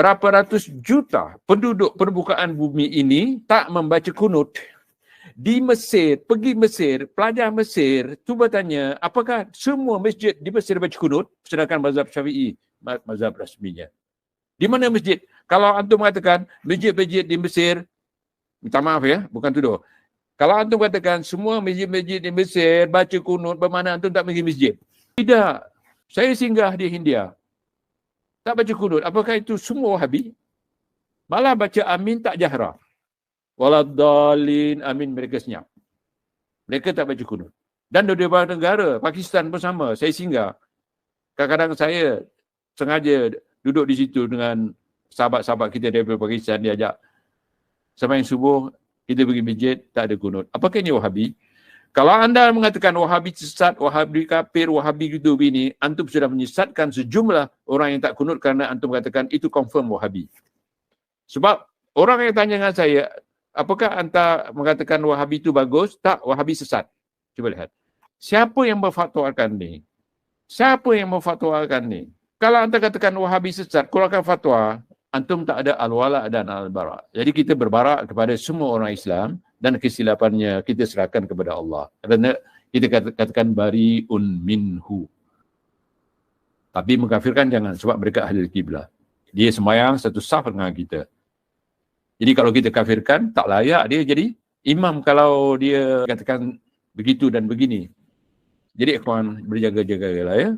berapa ratus juta penduduk permukaan bumi ini tak membaca kunut. Di Mesir, pergi Mesir, pelajar Mesir, cuba tanya apakah semua masjid di Mesir baca kunut sedangkan mazhab syafi'i, mazhab rasminya. Di mana masjid? Kalau antum mengatakan masjid-masjid di Mesir, minta maaf ya, bukan tuduh. Kalau antum katakan semua masjid-masjid di Mesir baca kunut, bermakna antum tak pergi masjid. Tidak. Saya singgah di India tak baca kunut. Apakah itu semua wahabi? Malah baca amin tak jahra. Waladhalin amin mereka senyap. Mereka tak baca kunut. Dan di beberapa negara, Pakistan pun sama. Saya singgah. Kadang-kadang saya sengaja duduk di situ dengan sahabat-sahabat kita dari Pakistan. Dia ajak yang subuh, kita pergi masjid, tak ada kunut. Apakah ini wahabi? Kalau anda mengatakan Wahabi sesat, Wahabi kafir, Wahabi gitu ini, antum sudah menyesatkan sejumlah orang yang tak kunut kerana antum mengatakan itu confirm Wahabi. Sebab orang yang tanya dengan saya, apakah anda mengatakan Wahabi itu bagus? Tak, Wahabi sesat. Cuba lihat. Siapa yang berfatwakan ni? Siapa yang berfatwakan ni? Kalau anda katakan Wahabi sesat, keluarkan fatwa, antum tak ada al-wala dan al-bara. Jadi kita berbarak kepada semua orang Islam dan kesilapannya kita serahkan kepada Allah. Kerana kita katakan bariun minhu. Tapi mengkafirkan jangan sebab mereka ahli kiblah. Dia semayang satu saf dengan kita. Jadi kalau kita kafirkan tak layak dia jadi imam kalau dia katakan begitu dan begini. Jadi ikhwan berjaga-jaga lah ya.